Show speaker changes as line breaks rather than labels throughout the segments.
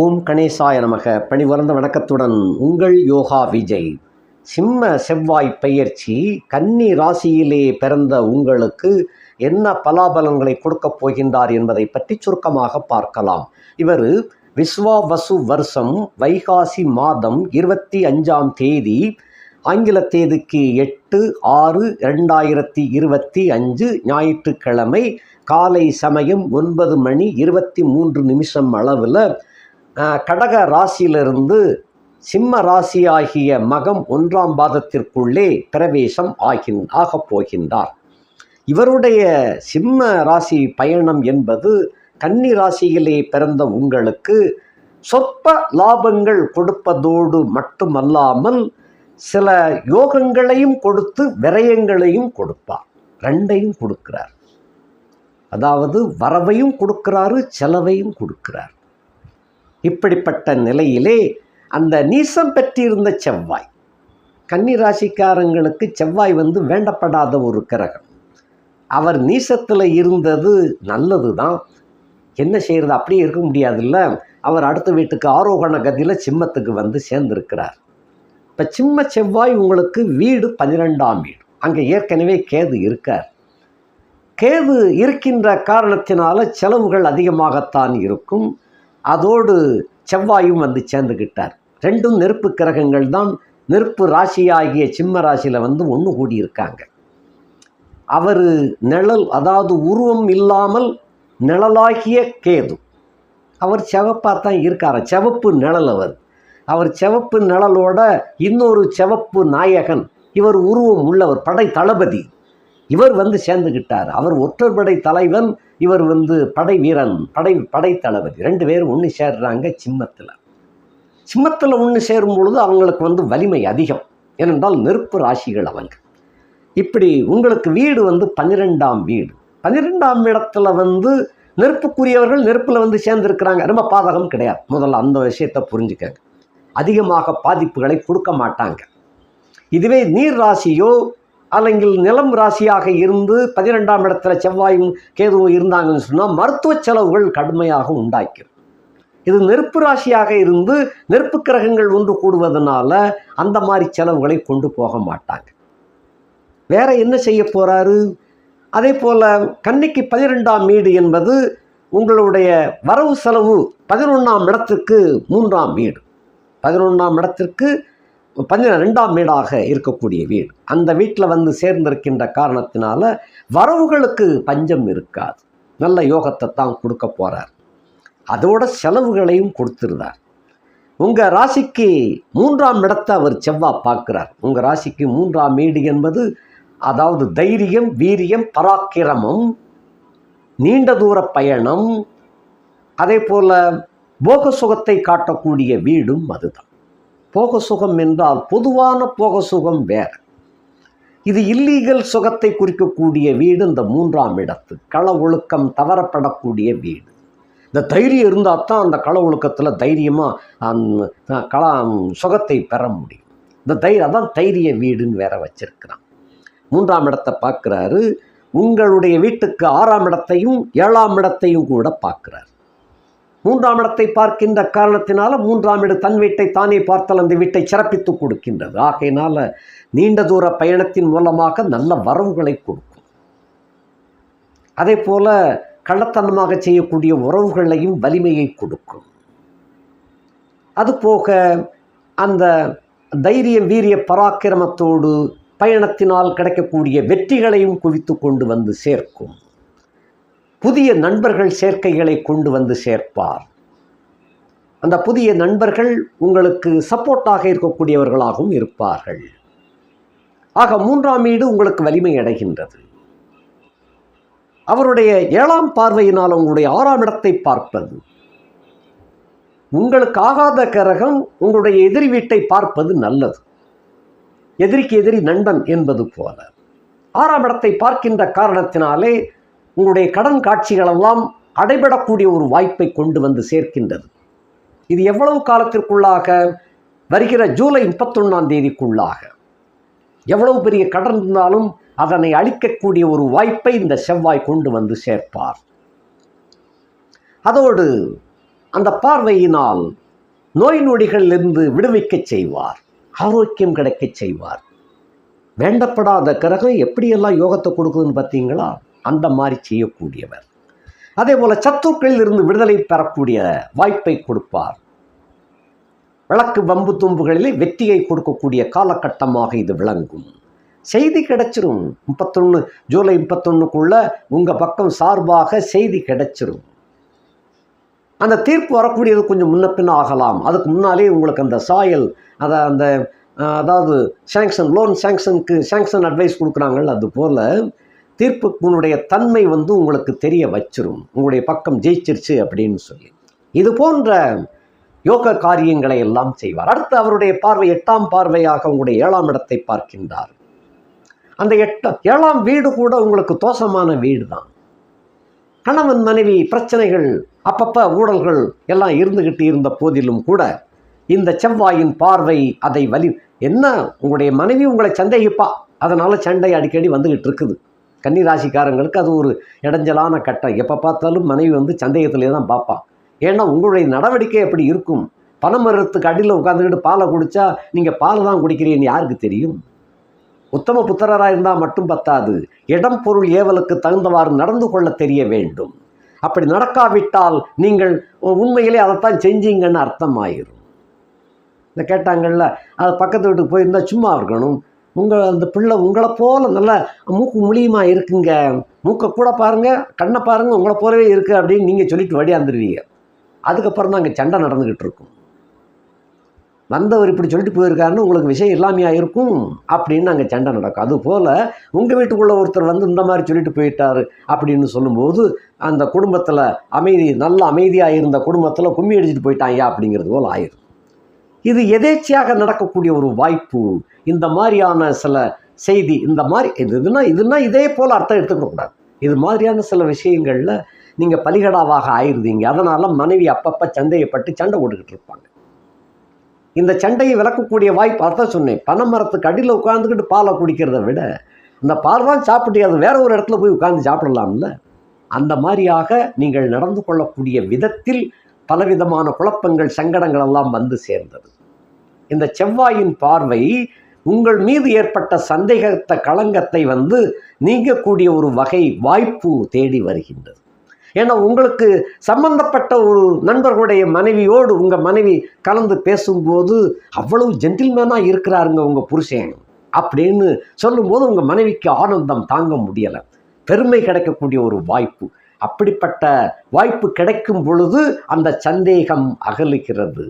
ஓம் கணேசாய நமக. பணிவர்ந்த வணக்கத்துடன் உங்கள் யோகா விஜய். சிம்ம செவ்வாய் பெயர்ச்சி கன்னி ராசியிலே பிறந்த உங்களுக்கு என்ன பலாபலங்களை கொடுக்கப் போகின்றார் என்பதை பற்றி சுருக்கமாக பார்க்கலாம். இவர் விஸ்வாவசு வருஷம் வைகாசி மாதம் இருபத்தி அஞ்சாம் தேதி ஆங்கில தேதிக்கு எட்டு ஆறு ரெண்டாயிரத்தி இருபத்தி அஞ்சு ஞாயிற்றுக்கிழமை காலை சமயம் ஒன்பது மணி இருபத்தி மூன்று நிமிஷம் அளவில் கடக ராசியிலிருந்து சிம்ம ராசியாகிய மகம் ஒன்றாம் பாதத்திற்குள்ளே பிரவேசம் ஆகின் ஆகப் போகின்றார். இவருடைய சிம்ம ராசி பயணம் என்பது கன்னி ராசியிலே பிறந்த உங்களுக்கு சொற்ப லாபங்கள் கொடுப்பதோடு மட்டுமல்லாமல் சில யோகங்களையும் கொடுத்து விரயங்களையும் கொடுப்பார். ரெண்டையும் கொடுக்கிறார். அதாவது வரவையும் கொடுக்கிறாரு செலவையும் கொடுக்கிறார். இப்படிப்பட்ட நிலையிலே அந்த நீசம் பெற்றிருந்த செவ்வாய் கன்னிராசிக்காரங்களுக்கு செவ்வாய் வந்து வேண்டப்படாத ஒரு கிரகம். அவர் நீசத்தில் இருந்தது நல்லது தான் என்ன செய்கிறது அப்படியே இருக்க முடியாதுல்ல. அவர் அடுத்த வீட்டுக்கு ஆரோகண கதியில் சிம்மத்துக்கு வந்து சேர்ந்திருக்கிறார். இப்போ சிம்ம செவ்வாய் உங்களுக்கு வீடு பன்னிரெண்டாம் வீடு. அங்கே ஏற்கனவே கேது இருக்கார். கேது இருக்கின்ற காரணத்தினால செலவுகள் அதிகமாகத்தான் இருக்கும். அதோடு செவ்வாயும் வந்து சேர்ந்துக்கிட்டார் ரெண்டும் நெருப்பு கிரகங்கள் தான் நெருப்பு ராசியாகிய சிம்ம ராசியில் வந்து ஒன்று கூடி இருக்காங்க அவர் நிழல் அதாவது உருவம் இல்லாமல் நிழலாகிய கேது. அவர் செவப்பாக தான் இருக்கார். செவப்பு நிழல் அவர். அவர் செவப்பு நிழலோட இன்னொரு செவப்பு நாயகன். இவர் உருவம் உள்ளவர் படை தளபதி. இவர் வந்து சேர்ந்துக்கிட்டார் அவர் ஒற்றர் படை தலைவன் இவர் வந்து படை வீரன் படை படை தளபதி. ரெண்டு பேரும் ஒன்று சேர்றாங்க சிம்மத்தில். சிம்மத்தில் ஒன்று சேரும் பொழுது அவங்களுக்கு வந்து வலிமை அதிகம். ஏனென்றால் நெருப்பு ராசிகள் அவங்க. இப்படி உங்களுக்கு வீடு வந்து பன்னிரெண்டாம் வீடு. பன்னிரெண்டாம் இடத்துல வந்து நெருப்புக்குரியவர்கள் நெருப்பில் வந்து சேர்ந்துருக்கிறாங்க. ரொம்ப பாதகம் கிடையாது. முதல்ல அந்த விஷயத்தை புரிஞ்சுக்கங்க. அதிகமாக பாதிப்புகளை கொடுக்க மாட்டாங்க. இதுவே நீர் ராசியோ അല്ലെങ്കിൽ நிலம் ராசியாக இருந்து பதினெண்டாம் இடத்துல செவ்வாயும் கேதுவும் இருந்தாங்கன்னு சொன்னால் மருத்துவ செலவுகள் கடுமையாக உண்டாக்கிடும் இது நெருப்பு ராசியாக இருந்து நெருப்பு கிரகங்கள் ஒன்று கூடுவதனால அந்த மாதிரி செலவுகளை கொண்டு போக மாட்டாங்க வேற என்ன செய்ய போறாரு அதே போல கன்னிக்கு பதினெண்டாம் வீடு என்பது உங்களுடைய வரவு செலவு பதினொன்றாம் இடத்திற்கு மூன்றாம் வீடு பதினொன்றாம் இடத்திற்கு பன்னிரெண்டாம் வீடாக இருக்கக்கூடிய வீடு. அந்த வீட்டில் வந்து சேர்ந்திருக்கின்ற காரணத்தினால வரவுகளுக்கு பஞ்சம் இருக்காது. நல்ல யோகத்தை தான் கொடுக்க போகிறார் அதோட செலவுகளையும் கொடுத்துருந்தார் உங்கள் ராசிக்கு மூன்றாம் இடத்தை அவர் செவ்வாய் பார்க்கிறார். உங்கள் ராசிக்கு மூன்றாம் வீடு என்பது அதாவது தைரியம் வீரியம் பராக்கிரமம் நீண்ட தூர பயணம் அதே போல் போக சுகத்தை காட்டக்கூடிய வீடும் அதுதான். போக சுகம் என்றால் பொதுவான போக சுகம் வேறு. இது இல்லீகல் சுகத்தை குறிக்கக்கூடிய வீடு. இந்த மூன்றாம் இடத்து கள ஒழுக்கம் தவறப்படக்கூடிய வீடு. இந்த தைரியம் இருந்தால் தான் அந்த கள ஒழுக்கத்தில் தைரியமாக அந்த கள சுகத்தை பெற முடியும். இந்த தைரியம் அதான் தைரிய வீடுன்னு வேற வச்சிருக்கிறான். மூன்றாம் இடத்தை பார்க்குறாரு. உங்களுடைய வீட்டுக்கு ஆறாம் இடத்தையும் ஏழாம் இடத்தையும் கூட பார்க்குறாரு. மூன்றாம் இடத்தை பார்க்கின்ற காரணத்தினால மூன்றாம் இட தன் வீட்டை தானே பார்த்தால் அந்த வீட்டை சிறப்பித்து கொடுக்கின்றது. ஆகையினால நீண்ட தூர பயணத்தின் மூலமாக நல்ல வரவுகளை கொடுக்கும். அதே போல கள்ளத்தனமாக செய்யக்கூடிய உறவுகளையும் வலிமையை கொடுக்கும். அதுபோக அந்த தைரிய வீரிய பராக்கிரமத்தோடு பயணத்தினால் கிடைக்கக்கூடிய வெற்றிகளையும் குவித்து கொண்டு வந்து சேர்க்கும். புதிய நண்பர்கள் சேர்க்கைகளை கொண்டு வந்து சேர்ப்பார். அந்த புதிய நண்பர்கள் உங்களுக்கு சப்போர்ட்டாக இருக்கக்கூடியவர்களாகவும் இருப்பார்கள். ஆக மூன்றாம் வீடு உங்களுக்கு வலிமை அடைகின்றது. அவருடைய ஏழாம் பார்வையினால் உங்களுடைய ஆறாம் இடத்தை பார்ப்பது உங்களுக்கு ஆகாத கரகம் உங்களுடைய எதிரி வீட்டை பார்ப்பது நல்லது. எதிரிக்கு எதிரி நண்பன் என்பது போல. ஆறாம் இடத்தை பார்க்கின்ற காரணத்தினாலே உங்களுடைய கடன் காட்சிகளெல்லாம் அடைபடக்கூடிய ஒரு வாய்ப்பை கொண்டு வந்து சேர்க்கின்றது. இது எவ்வளவு காலத்திற்குள்ளாக? வருகிற ஜூலை முப்பத்தொன்னாம் தேதிக்குள்ளாக. எவ்வளவு பெரிய கடன் இருந்தாலும் அதனை அழிக்கக்கூடிய ஒரு வாய்ப்பை இந்த செவ்வாய் கொண்டு வந்து சேர்ப்பார். அதோடு அந்த பார்வையினால் நோய் நொடிகளிலிருந்து விடுவிக்கச் செய்வார். ஆரோக்கியம் கிடைக்கச் செய்வார். வேண்டப்படாத கிரகம் எப்படியெல்லாம் யோகத்தை கொடுக்குதுன்னு பார்த்தீங்களா? அந்த மாதிரி செய்யக்கூடியவர். அதே போல சத்துருக்களில் இருந்து விடுதலை பெறக்கூடிய வாய்ப்பை கொடுப்பார். விளக்கு வம்பு தும்புகளிலே வெற்றியை கொடுக்கக்கூடிய காலகட்டமாக இது விளங்கும். செய்தி கிடைச்சிரும். முப்பத்தொன்று ஜூலை முப்பத்தொன்னுக்குள்ள உங்கள் பக்கம் சார்பாக செய்தி கிடைச்சிரும். அந்த தீர்ப்பு வரக்கூடியது கொஞ்சம் முன்ன ஆகலாம். அதுக்கு முன்னாலே உங்களுக்கு அந்த சாயல் அதை அந்த அதாவது சேங்ஷன் லோன் சேங்ஷனுக்கு சேங்ஷன் அட்வைஸ் கொடுக்குறாங்கள்ல அது போல் தீர்ப்புக்குனுடைய தன்மை வந்து உங்களுக்கு தெரிய வச்சிரும். உங்களுடைய பக்கம் ஜெயிச்சிருச்சு அப்படின்னு சொல்லி. இது போன்ற யோக காரியங்களை எல்லாம் செய்வார். அடுத்து அவருடைய பார்வை எட்டாம் பார்வையாக உங்களுடைய ஏழாம் இடத்தை பார்க்கின்றார். அந்த எட்ட ஏழாம் வீடு கூட உங்களுக்கு தோஷமான வீடு தான் கணவன் மனைவி பிரச்சனைகள் அப்பப்போ ஊழல்கள் எல்லாம் இருந்துகிட்டு இருந்த போதிலும் கூட இந்த செவ்வாயின் பார்வை அதை வலி என்ன உங்களுடைய மனைவி உங்களை சந்தேகிப்பா? அதனால் சண்டை அடிக்கடி வந்துக்கிட்டு இருக்குது. கன்னிராசிக்காரங்களுக்கு அது ஒரு இடைஞ்சலான கட்டம். எப்போ பார்த்தாலும் மனைவி வந்து சந்தேகத்திலே தான் பார்ப்பான் ஏன்னா உங்களுடைய நடவடிக்கை எப்படி இருக்கும்? பனைமரத்துக்கு அடியில் உட்காந்துக்கிட்டு பாலை குடித்தா நீங்கள் பால் தான் குடிக்கிறீன்னு யாருக்கு தெரியும்? உத்தம புத்திரராக இருந்தால் மட்டும் பத்தாது. இடம் பொருள் ஏவலுக்கு தகுந்தவாறு நடந்து கொள்ள தெரிய வேண்டும். அப்படி நடக்காவிட்டால் நீங்கள் உண்மையிலே அதைத்தான் செஞ்சீங்கன்னு அர்த்தம் ஆயிரும் இந்த கேட்டாங்கள்ல அது பக்கத்து வீட்டுக்கு போயிருந்தால் சும்மா இருக்கணும். உங்கள் அந்த பிள்ளை உங்களை போல நல்லா மூக்கு முழியுமா இருக்குங்க. மூக்கை கூட பாருங்க கண்ணை பாருங்கள் உங்களை போலவே இருக்குது அப்படின்னு நீங்கள் சொல்லிட்டு வழியாந்துருவீங்க அதுக்கப்புறம் தான் அங்கே சண்டை நடந்துக்கிட்டு இருக்கும். வந்தவர் இப்படி சொல்லிட்டு போயிருக்காருன்னு உங்களுக்கு விஷயம் இல்லாமையாக இருக்கும் அப்படின்னு அங்கே சண்டை நடக்கும். அதுபோல் உங்கள் வீட்டுக்குள்ளே ஒருத்தர் வந்து இந்த மாதிரி சொல்லிட்டு போயிட்டாரு அப்படின்னு சொல்லும்போது அந்த குடும்பத்தில் அமைதி நல்ல அமைதியாக இருந்த குடும்பத்தில் கும்மி அடிச்சுட்டு போயிட்டாங்க அப்படிங்கிறது போல் ஆயிரும். இது எதேச்சியாக நடக்கக்கூடிய ஒரு வாய்ப்பு. இந்த மாதிரியான சில செய்தி இந்த மாதிரி இது இதுனா இதுனா இதே போல் அர்த்தம் எடுத்துக்கூடாது இது மாதிரியான சில விஷயங்களில் நீங்கள் பலிகடாவாக ஆயிருந்தீங்க. அதனால் மனைவி அப்பப்போ சந்தேகப்பட்டு சண்டை போட்டுக்கிட்டு இருப்பாங்க. இந்த சண்டையை விளக்கக்கூடிய வாய்ப்பு அதான் சொன்னேன். பனைமரத்துக்கு அடியில் உட்காந்துக்கிட்டு பாலை குடிக்கிறத விட அந்த பால் தான் சாப்பிட்டு அது வேற ஒரு இடத்துல போய் உட்காந்து சாப்பிடலாம்ல? அந்த மாதிரியாக நீங்கள் நடந்து கொள்ளக்கூடிய விதத்தில் பலவிதமான குழப்பங்கள் சங்கடங்கள் எல்லாம் வந்து சேர்ந்தது. இந்த செவ்வாயின் பார்வை உங்கள் மீது ஏற்பட்ட சந்தேகத்த களங்கத்தை வந்து நீங்கக்கூடிய ஒரு வகை வாய்ப்பு தேடி வருகின்றது. ஏன்னா உங்களுக்கு சம்பந்தப்பட்ட ஒரு நண்பர்களுடைய மனைவியோடு உங்கள் மனைவி கலந்து பேசும்போது அவ்வளவு ஜென்டில்மேனாக இருக்கிறாருங்க உங்கள் புருஷன் அப்படின்னு சொல்லும்போது உங்கள் மனைவிக்கு ஆனந்தம் தாங்க முடியலை. பெருமை கிடைக்கக்கூடிய ஒரு வாய்ப்பு. அப்படிப்பட்ட வாய்ப்பு கிடைக்கும் பொழுது அந்த சந்தேகம் அகலுகிறது.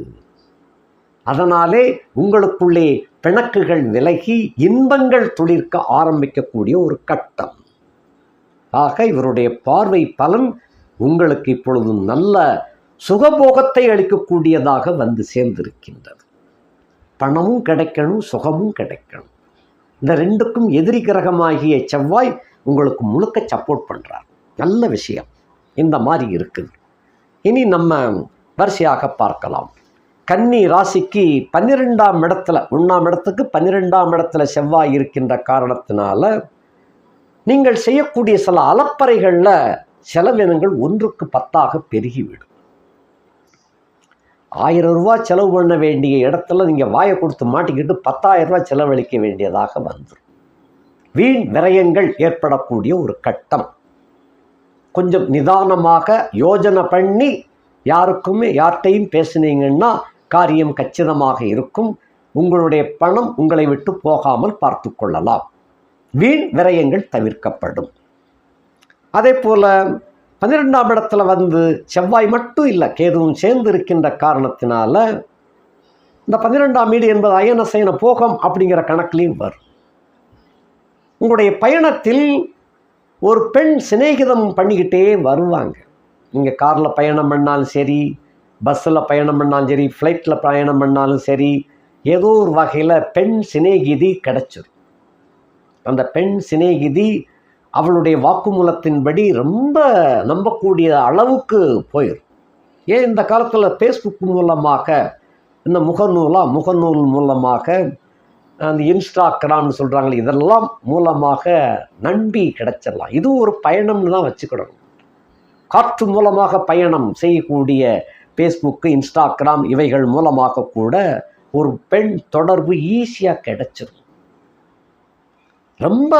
அதனாலே உங்களுக்குள்ளே பிணக்குகள் விலகி இன்பங்கள் துளிர்க்க ஆரம்பிக்கக்கூடிய ஒரு கட்டம். ஆக இவருடைய பார்வை பலன் உங்களுக்கு இப்பொழுது நல்ல சுகபோகத்தை அளிக்கக்கூடியதாக வந்து சேர்ந்திருக்கின்றது. பணமும் கிடைக்கணும் சுகமும் கிடைக்கணும். இந்த ரெண்டுக்கும் எதிரி கிரகமாகிய செவ்வாய் உங்களுக்கு முழுக்க சப்போர்ட் பண்ணுறார் நல்ல விஷயம். இந்த மாதிரி இருக்குது. இனி நம்ம வரிசையாக பார்க்கலாம். கன்னி ராசிக்கு பன்னிரெண்டாம் இடத்துல ஒன்றாம் இடத்துக்கு பன்னிரெண்டாம் இடத்துல செவ்வாய் இருக்கின்ற காரணத்தினால நீங்கள் செய்யக்கூடிய சில அலப்பறைகளில் செலவினங்கள் ஒன்றுக்கு பத்தாக பெருகிவிடும். ஆயிரம் ரூபாய் செலவு பண்ண வேண்டிய இடத்துல நீங்கள் வாயை கொடுத்து மாட்டிக்கிட்டு பத்தாயிரம் ரூபாய் செலவழிக்க வேண்டியதாக வந்துடும் வீண் விரயங்கள் ஏற்படக்கூடிய ஒரு கட்டம். கொஞ்சம் நிதானமாக யோஜனை பண்ணி யாருக்குமே யார்கிட்டையும் பேசுனீங்கன்னா காரியம் கச்சிதமாக இருக்கும். உங்களுடைய பணம் உங்களை விட்டு போகாமல் பார்த்து கொள்ளலாம். வீண் விரயங்கள் தவிர்க்கப்படும். அதே போல் பன்னிரெண்டாம் இடத்துல வந்து செவ்வாய் மட்டும் இல்லை கேதுவும் சேர்ந்து இருக்கின்ற காரணத்தினால இந்த பன்னிரெண்டாம் வீடு என்பது அயன சயன போகம் அப்படிங்கிற கணக்குலையும் வரும். உங்களுடைய பயணத்தில் ஒரு பெண் சிநேகிதம் பண்ணிக்கிட்டே வருவாங்க. நீங்கள் காரில் பயணம் பண்ணாலும் சரி பஸ்ஸில் பயணம் பண்ணாலும் சரி ஃப்ளைட்டில் பயணம் பண்ணாலும் சரி ஏதோ ஒரு வகையில் பெண் சிநேகிதி கிடச்சிரும். அந்த பெண் சிநேகிதி அவளுடைய வாக்குமூலத்தின்படி ரொம்ப நம்பக்கூடிய அளவுக்கு போயிடும் ஏன் இந்த காலத்தில் ஃபேஸ்புக் மூலமாக இந்த முகநூலாக முகநூல் மூலமாக அந்த இன்ஸ்டாகிராம்னு சொல்கிறாங்களே இதெல்லாம் மூலமாக நம்பி கிடைச்சிடலாம். இது ஒரு பயணம்னு தான் வச்சுக்கிடணும் காற்று மூலமாக பயணம் செய்யக்கூடிய ஃபேஸ்புக்கு இன்ஸ்டாகிராம் இவைகள் மூலமாக கூட ஒரு பெண் தொடர்பு ஈஸியாக கிடைச்சிடும் ரொம்ப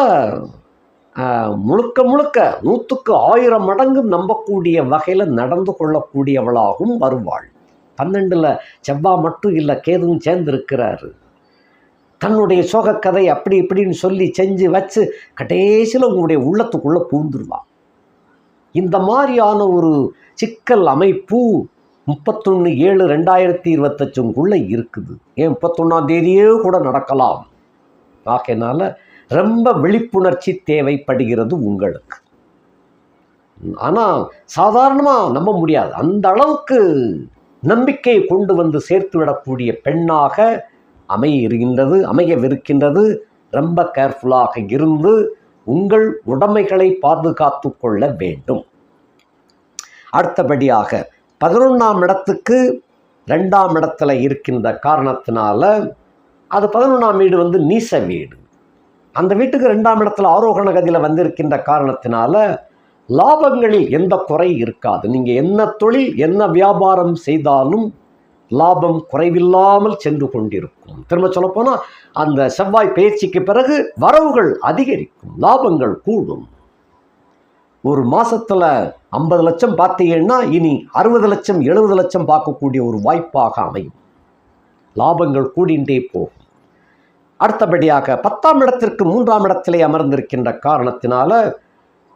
முழுக்க முழுக்க நூற்றுக்கு ஆயிரம் மடங்கு நம்பக்கூடிய வகையில் நடந்து கொள்ளக்கூடியவளாகவும் வருவாள். பன்னெண்டில் செவ்வாய் மட்டும் இல்லை கேதுவும் சேர்ந்திருக்கிறாரு. தன்னுடைய சோகக்கதை அப்படி இப்படின்னு சொல்லி செஞ்சு வச்சு கடைசியில் உங்களுடைய உள்ளத்துக்குள்ளே பூந்துருவான் இந்த மாதிரியான ஒரு சிக்கல் அமைப்பு முப்பத்தொன்று ஏழு ரெண்டாயிரத்தி இருபத்தஞ்சுக்குள்ளே இருக்குது. ஏன் முப்பத்தொன்னாம் தேதியே கூட நடக்கலாம். ஆகையினால் ரொம்ப விழிப்புணர்ச்சி தேவைப்படுகிறது உங்களுக்கு. ஆனால் சாதாரணமாக நம்ப முடியாது. அந்த அளவுக்கு நம்பிக்கையை கொண்டு வந்து சேர்த்து விடக்கூடிய பெண்ணாக அமையிருக்கின்றது அமையவிருக்கின்றது. ரொம்ப கேர்ஃபுல்லாக இருந்து உங்கள் உடைமைகளை பாதுகாத்து கொள்ள வேண்டும். அடுத்தபடியாக பதினொன்றாம் இடத்துக்கு ரெண்டாம் இடத்துல இருக்கின்ற காரணத்தினால அது பதினொன்றாம் வீடு வந்து நீச வீடு. அந்த வீட்டுக்கு ரெண்டாம் இடத்துல ஆரோகண கதியில் வந்திருக்கின்ற காரணத்தினால லாபங்களில் எந்த குறை இருக்காது. நீங்கள் என்ன தொழில் என்ன வியாபாரம் செய்தாலும் லாபம் குறைவில்லாமல் சென்று கொண்டிருக்கும். திரும்ப சொல்லப்போனால் அந்த செவ்வாய் பயிற்சிக்கு பிறகு வரவுகள் அதிகரிக்கும் லாபங்கள் கூடும். ஒரு மாதத்தில் ஐம்பது லட்சம் பார்த்தீங்கன்னா இனி அறுபது லட்சம் எழுபது லட்சம் பார்க்கக்கூடிய ஒரு வாய்ப்பாக அமையும். லாபங்கள் கூடின்றே போகும். அடுத்தபடியாக பத்தாம் இடத்திற்கு மூன்றாம் இடத்திலே அமர்ந்திருக்கின்ற காரணத்தினால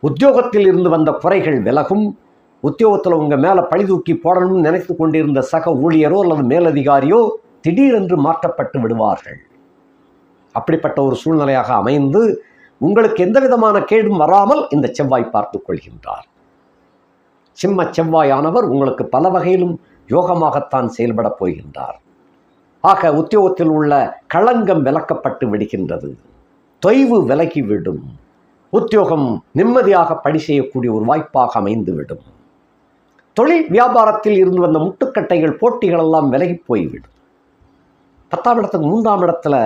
உத்தியோகத்தில் இருந்து வந்த குறைகள் விலகும். உத்தியோகத்தில் உங்கள் மேலே பழி தூக்கி போடணும்னு நினைத்து கொண்டிருந்த சக ஊழியரோ அல்லது மேலதிகாரியோ திடீரென்று மாற்றப்பட்டு விடுவார்கள். அப்படிப்பட்ட ஒரு சூழ்நிலையாக அமைந்து உங்களுக்கு எந்த விதமான கேடும் வராமல் இந்த செவ்வாய் பார்த்து கொள்கின்றார். சிம்ம செவ்வாயானவர் உங்களுக்கு பல வகையிலும் யோகமாகத்தான் செயல்படப் போகின்றார். ஆக உத்தியோகத்தில் உள்ள களங்கம் விலக்கப்பட்டு விடுகின்றது. தொய்வு விலகிவிடும். உத்தியோகம் நிம்மதியாக பணி செய்யக்கூடிய ஒரு வாய்ப்பாக அமைந்துவிடும். தொழில் வியாபாரத்தில் இருந்து வந்த முட்டுக்கட்டைகள் போட்டிகள் எல்லாம் விலகி போய்விடும். பத்தாம் இடத்துக்கு மூன்றாம் இடத்துல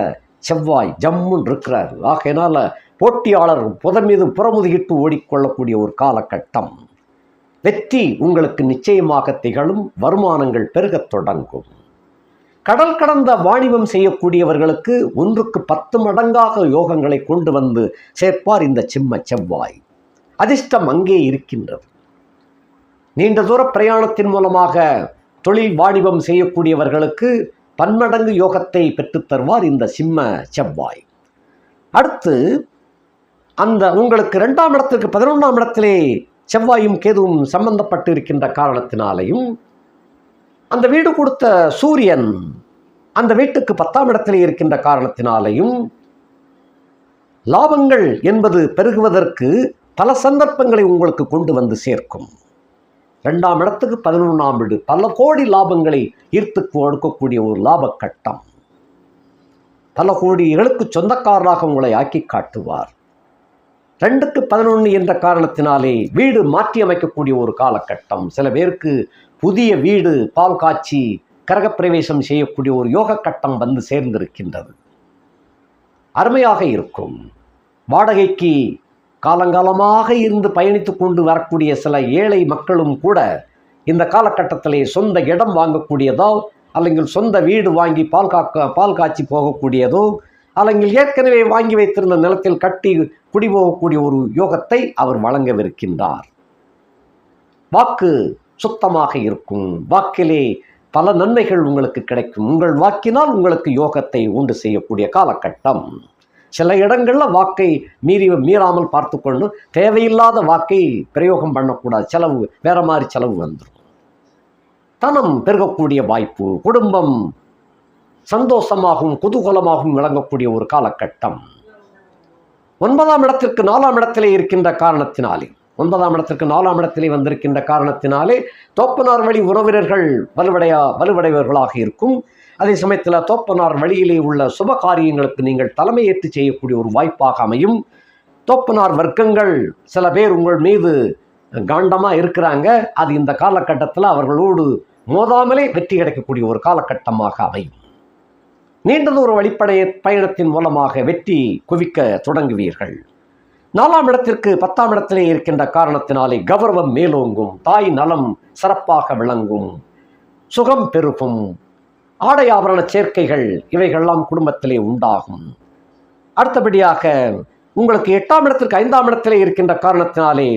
செவ்வாய் ஜம்முன்னு இருக்கிறார். ஆகையினால் போட்டியாளர் புதன் மீது புறமுதுகிட்டு ஓடிக்கொள்ளக்கூடிய ஒரு காலகட்டம். வெற்றி உங்களுக்கு நிச்சயமாக திகழும் வருமானங்கள் பெருகத் தொடங்கும். கடல் கடந்த வாணிபம் செய்யக்கூடியவர்களுக்கு ஒன்றுக்கு பத்து மடங்காக யோகங்களை கொண்டு வந்து சேர்ப்பார் இந்த சிம்ம செவ்வாய். அதிர்ஷ்டம் அங்கே இருக்கின்றது. நீண்ட தூர பிரயாணத்தின் மூலமாக தொழில் வாணிபம் செய்யக்கூடியவர்களுக்கு பன்மடங்கு யோகத்தை பெற்றுத் தருவார் இந்த சிம்ம செவ்வாய். அடுத்து அந்த உங்களுக்கு ரெண்டாம் இடத்திற்கு பதினொன்றாம் இடத்திலே செவ்வாயும் கேதுவும் சம்பந்தப்பட்டு இருக்கின்ற காரணத்தினாலையும் அந்த வீடு கொடுத்த சூரியன் அந்த வீட்டுக்கு பத்தாம் இடத்திலே இருக்கின்ற காரணத்தினாலையும் லாபங்கள் என்பது பெருகுவதற்கு பல சந்தர்ப்பங்களை உங்களுக்கு கொண்டு வந்து சேர்க்கும். ரெண்டாம் இடத்துக்கு பதினொன்றாம் வீடு. பல கோடி லாபங்களை ஈர்த்து கொடுக்கக்கூடிய ஒரு லாப கட்டம் பல கோடிகளுக்கு சொந்தக்காரராக உங்களை ஆக்கி காட்டுவார். ரெண்டுக்கு பதினொன்று என்ற காரணத்தினாலே வீடு மாற்றி அமைக்கக்கூடிய ஒரு காலகட்டம். சில பேருக்கு புதிய வீடு பால் காய்ச்சி கரகப்பிரவேசம் செய்யக்கூடிய ஒரு யோக கட்டம் வந்து சேர்ந்திருக்கின்றது. அருமையாக இருக்கும். வாடகைக்கு காலங்காலமாக இருந்து பயணித்து கொண்டு வரக்கூடிய சில ஏழை மக்களும் கூட இந்த காலகட்டத்திலே சொந்த இடம் வாங்கக்கூடியதோ அல்லங்கில் சொந்த வீடு வாங்கி பால் காக்க பால் காய்ச்சி போகக்கூடியதோ அல்லங்கில் ஏற்கனவே வாங்கி வைத்திருந்த நிலத்தில் கட்டி குடிபோகக்கூடிய ஒரு யோகத்தை அவர் வழங்கவிருக்கின்றார். வாக்கு சுத்தமாக இருக்கும். வாக்கிலே பல நன்மைகள் உங்களுக்கு கிடைக்கும். உங்கள் வாக்கினால் உங்களுக்கு யோகத்தை உண்டு செய்யக்கூடிய காலகட்டம். சில இடங்களில் வாக்கை மீறி மீறாமல் பார்த்துக்கொண்டு தேவையில்லாத வாக்கை பிரயோகம் பண்ணக்கூடாது. செலவு வேற மாதிரி செலவு வந்துடும் தனம் பெருகக்கூடிய வாய்ப்பு குடும்பம் சந்தோஷமாகவும் குதூகலமாகவும் விளங்கக்கூடிய ஒரு காலகட்டம். ஒன்பதாம் இடத்திற்கு நாலாம் இடத்திலே இருக்கின்ற காரணத்தினாலே ஒன்பதாம் இடத்திற்கு நாலாம் இடத்திலே வந்திருக்கின்ற காரணத்தினாலே தோப்பனார் வழி உறவினர்கள் வலுவடையா வலுவடைவர்களாக இருக்கும். அதே சமயத்தில் தோப்பனார் வழியிலே உள்ள சுப காரியங்களுக்கு நீங்கள் தலைமையேற்று செய்யக்கூடிய ஒரு வாய்ப்பாக அமையும். தோப்பனார் வர்க்கங்கள் சில பேர் உங்கள் மீது காண்டமாக இருக்கிறாங்க. அது இந்த காலகட்டத்தில் அவர்களோடு மோதாமலே வெற்றி கிடைக்கக்கூடிய ஒரு காலகட்டமாக அமையும். நீண்டதொரு தூர வழிப்படை பயணத்தின் மூலமாக வெற்றி குவிக்க தொடங்குவீர்கள். நாலாம் இடத்திற்கு பத்தாம் இடத்திலே இருக்கின்ற காரணத்தினாலே கௌரவம் மேலோங்கும். தாய் நலம் சிறப்பாக விளங்கும். சுகம் பெருகும். ஆடை ஆபரண சேர்க்கைகள் இவைகள்லாம் குடும்பத்திலே உண்டாகும். அடுத்தபடியாக உங்களுக்கு எட்டாம் இடத்திற்கு ஐந்தாம் இடத்திலே இருக்கின்ற காரணத்தினாலே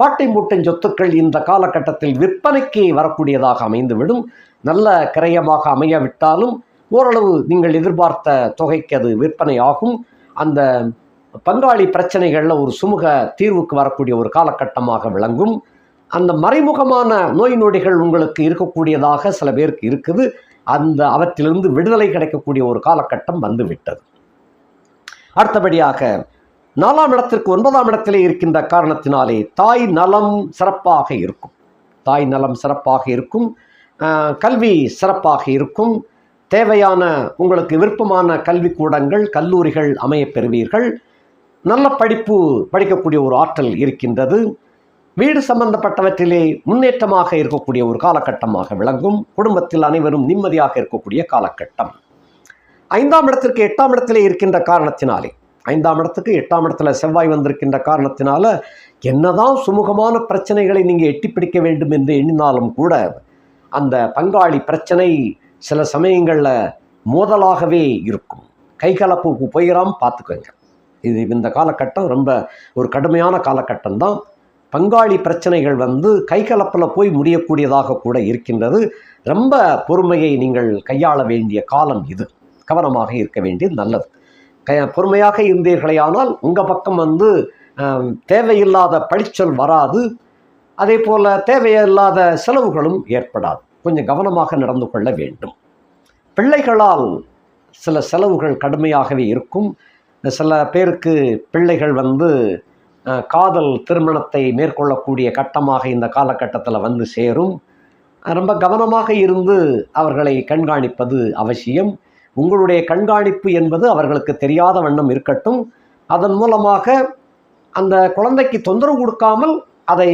பாட்டை மூட்டின் சொத்துக்கள் இந்த காலகட்டத்தில் விற்பனைக்கு வரக்கூடியதாக அமைந்துவிடும். நல்ல கிரயமாக அமையாவிட்டாலும் ஓரளவு நீங்கள் எதிர்பார்த்த தொகைக்கு அது விற்பனை ஆகும். அந்த பங்காளி பிரச்சனைகளில் ஒரு சுமூக தீர்வுக்கு வரக்கூடிய ஒரு காலகட்டமாக விளங்கும். அந்த மறைமுகமான நோய் நொடிகள் உங்களுக்கு இருக்கக்கூடியதாக சில பேருக்கு இருக்குது. அந்த அவற்றிலிருந்து விடுதலை கிடைக்கக்கூடிய ஒரு காலகட்டம் வந்துவிட்டது. அடுத்தபடியாக நாலாம் இடத்திற்கு ஒன்பதாம் இடத்திலே இருக்கின்ற காரணத்தினாலே தாய் நலம் சிறப்பாக இருக்கும். தாய் நலம் சிறப்பாக இருக்கும். கல்வி சிறப்பாக இருக்கும். தேவையான உங்களுக்கு விருப்பமான கல்விக்கூடங்கள் கல்லூரிகள் அமையப் பெறுவீர்கள். நல்ல படிப்பு படிக்கக்கூடிய ஒரு ஆற்றல் இருக்கின்றது. வீடு சம்பந்தப்பட்டவற்றிலே முன்னேற்றமாக இருக்கக்கூடிய ஒரு காலகட்டமாக விளங்கும். குடும்பத்தில் அனைவரும் நிம்மதியாக இருக்கக்கூடிய காலகட்டம். ஐந்தாம் இடத்திற்கு எட்டாம் இடத்திலே இருக்கின்ற காரணத்தினாலே ஐந்தாம் இடத்துக்கு எட்டாம் இடத்துல செவ்வாய் வந்திருக்கின்ற காரணத்தினால என்னதான் சுமூகமான பிரச்சனைகளை நீங்கள் எட்டி பிடிக்க வேண்டும் என்று எண்ணினாலும் கூட அந்த பங்காளி பிரச்சனை சில சமயங்களில் மோதலாகவே இருக்கும். கைகலப்புக்கு போயிடாமல் பார்த்துக்கோங்க. இது இந்த காலகட்டம் ரொம்ப ஒரு கடுமையான காலகட்டம் தான் பங்காளி பிரச்சனைகள் வந்து கைகலப்பில் போய் முடியக்கூடியதாக கூட இருக்கின்றது. ரொம்ப பொறுமையை நீங்கள் கையாள வேண்டிய காலம் இது. கவனமாக இருக்க வேண்டியது நல்லது. க பொறுமையாக இருந்தீர்களேயானால் உங்கள் பக்கம் வந்து தேவையில்லாத பழிச்சொல் வராது. அதே போல் தேவையில்லாத செலவுகளும் ஏற்படாது. கொஞ்சம் கவனமாக நடந்து கொள்ள வேண்டும். பிள்ளைகளால் சில செலவுகள் கடுமையாகவே இருக்கும். சில பேருக்கு பிள்ளைகள் வந்து காதல் திருமணத்தை மேற்கொள்ளக்கூடிய கட்டமாக இந்த காலகட்டத்தில் வந்து சேரும். ரொம்ப கவனமாக இருந்து அவர்களை கண்காணிப்பது அவசியம். உங்களுடைய கண்காணிப்பு என்பது அவர்களுக்கு தெரியாத வண்ணம் இருக்கட்டும். அதன் மூலமாக அந்த குழந்தைக்கு தொந்தரவு கொடுக்காமல் அதை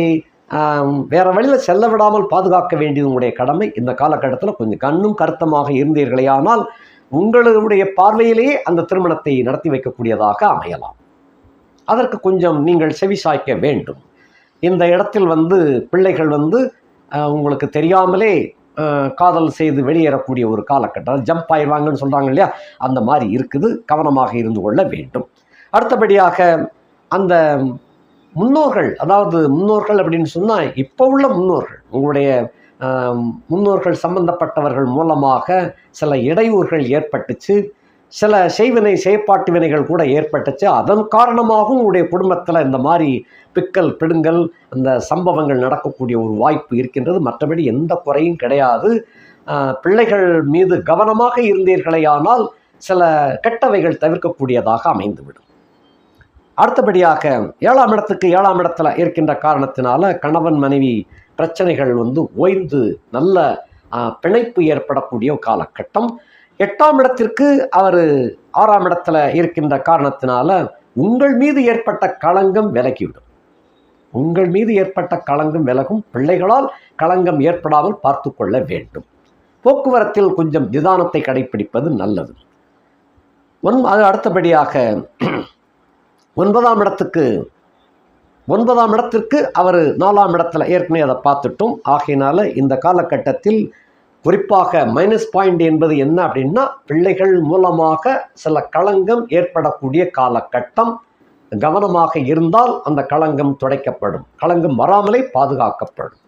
வேறு வேற வழியில் செல்ல விடாமல் பாதுகாக்க வேண்டியது உங்களுடைய கடமை. இந்த காலகட்டத்தில் கொஞ்சம் கண்ணும் கருத்தமாக இருந்தீர்களேயானால் உங்களுடைய பார்வையிலேயே அந்த திருமணத்தை நடத்தி வைக்கக்கூடியதாக அமையலாம். அதற்கு கொஞ்சம் நீங்கள் செவிசாய்க்க வேண்டும். இந்த இடத்தில் வந்து பிள்ளைகள் வந்து உங்களுக்கு தெரியாமலே காதல் செய்து வெளியேறக்கூடிய ஒரு காலகட்டம். ஜம்ப் ஆயிடுவாங்கன்னு சொல்கிறாங்க இல்லையா? அந்த மாதிரி இருக்குது. கவனமாக இருந்து கொள்ள வேண்டும். அடுத்தபடியாக அந்த முன்னோர்கள் அதாவது முன்னோர்கள் அப்படின்னு சொன்னால் இப்போ உள்ள முன்னோர்கள் உங்களுடைய முன்னோர்கள் சம்பந்தப்பட்டவர்கள் மூலமாக சில இடையூறுகள் ஏற்பட்டுச்சு. சில செய்வினை செயற்பாட்டு வினைகள் கூட ஏற்பட்டுச்சு. அதன் காரணமாகவும் உங்களுடைய குடும்பத்தில் இந்த மாதிரி பிக்கல் பிடுங்கல் அந்த சம்பவங்கள் நடக்கக்கூடிய ஒரு வாய்ப்பு இருக்கின்றது. மற்றபடி எந்த குறையும் கிடையாது. பிள்ளைகள் மீது கவனமாக இருந்தீர்களேயானால் சில கெட்டவைகள் தவிர்க்கக்கூடியதாக அமைந்துவிடும். அடுத்தபடியாக ஏழாம் இடத்துக்கு ஏழாம் இடத்துல இருக்கின்ற காரணத்தினால கணவன் மனைவி பிரச்சனைகள் வந்து ஓய்ந்து நல்ல பிணைப்பு ஏற்படக்கூடிய காலகட்டம். எட்டாம் இடத்திற்கு அவர் ஆறாம் இடத்துல இருக்கின்ற காரணத்தினால உங்கள் மீது ஏற்பட்ட களங்கம் விலகிவிடும். உங்கள் மீது ஏற்பட்ட களங்கம் விலகும். பிள்ளைகளால் களங்கம் ஏற்படாமல் பார்த்து கொள்ள வேண்டும். போக்குவரத்தில் கொஞ்சம் நிதானத்தை கடைபிடிப்பது நல்லது. ஒன் அது அடுத்தபடியாக ஒன்பதாம் இடத்துக்கு ஒன்பதாம் இடத்திற்கு அவர் நாலாம் இடத்துல ஏற்கனவே அதை பார்த்துட்டோம். ஆகையினால இந்த காலகட்டத்தில் குறிப்பாக மைனஸ் பாயிண்ட் என்பது என்ன அப்படின்னா பிள்ளைகள் மூலமாக சில களங்கம் ஏற்படக்கூடிய காலகட்டம். கவனமாக இருந்தால் அந்த களங்கம் துடைக்கப்படும். களங்கம் வராமலே பாதுகாக்கப்படும்.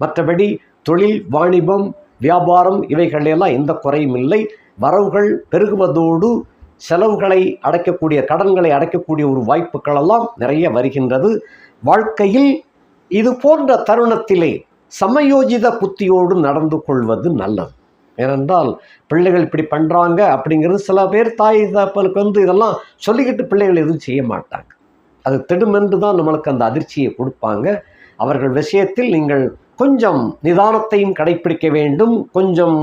மற்றபடி தொழில் வாணிபம் வியாபாரம் இவைகளெல்லாம் எந்த குறையும் இல்லை. வரவுகள் பெருகுவதோடு செலவுகளை அடைக்கக்கூடிய கடன்களை அடைக்கக்கூடிய ஒரு வாய்ப்புகளெல்லாம் நிறைய வருகின்றது. வாழ்க்கையில் இது போன்ற தருணத்திலே சமயோஜித புத்தியோடு நடந்து கொள்வது நல்லது. ஏனென்றால் பிள்ளைகள் இப்படி பண்ணுறாங்க அப்படிங்கிறது சில பேர் தாய் தாப்பனுக்கு வந்து இதெல்லாம் சொல்லிக்கிட்டு பிள்ளைகள் எதுவும் செய்ய மாட்டாங்க. அது திடுமென்று தான் நம்மளுக்கு அந்த அதிர்ச்சியை கொடுப்பாங்க. அவர்கள் விஷயத்தில் நீங்கள் கொஞ்சம் நிதானத்தையும் கடைப்பிடிக்க வேண்டும். கொஞ்சம்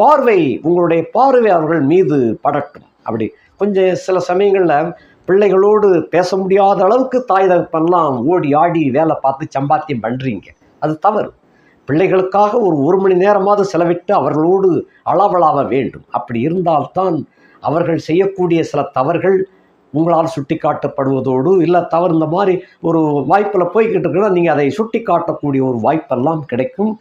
பார்வை உங்களுடைய பார்வை அவர்கள் மீது படட்டும். அப்படி கொஞ்சம் சில சமயங்களில் பிள்ளைகளோடு பேச முடியாத அளவுக்கு தாய் தகப்பன்லாம் ஓடி ஆடி வேலை பார்த்து சம்பாத்தியம் பண்ணுறீங்க அது தவறு. பிள்ளைகளுக்காக ஒரு ஒரு மணி நேரமாவது செலவிட்டு அவர்களோடு அளவலாவ வேண்டும். அப்படி இருந்தால்தான் அவர்கள் செய்யக்கூடிய சில தவறுகள் உங்களால் சுட்டி காட்டப்படுவதோடு இல்லை தவறு இந்த மாதிரி ஒரு வாய்ப்பில் போய்கிட்டு இருக்குன்னா நீங்கள் அதை சுட்டி காட்டக்கூடிய ஒரு வாய்ப்பெல்லாம் கிடைக்கும்.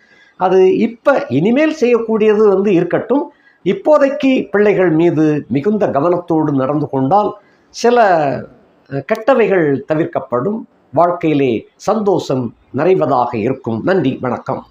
அது இப்போ இனிமேல் செய்யக்கூடியது வந்து இருக்கட்டும். இப்போதைக்கு பிள்ளைகள் மீது மிகுந்த கவனத்தோடு நடந்து கொண்டால் சில கெட்டவைகள் தவிர்க்கப்படும். வாழ்க்கையிலே சந்தோஷம் நிறைவதாக இருக்கும். நன்றி வணக்கம்.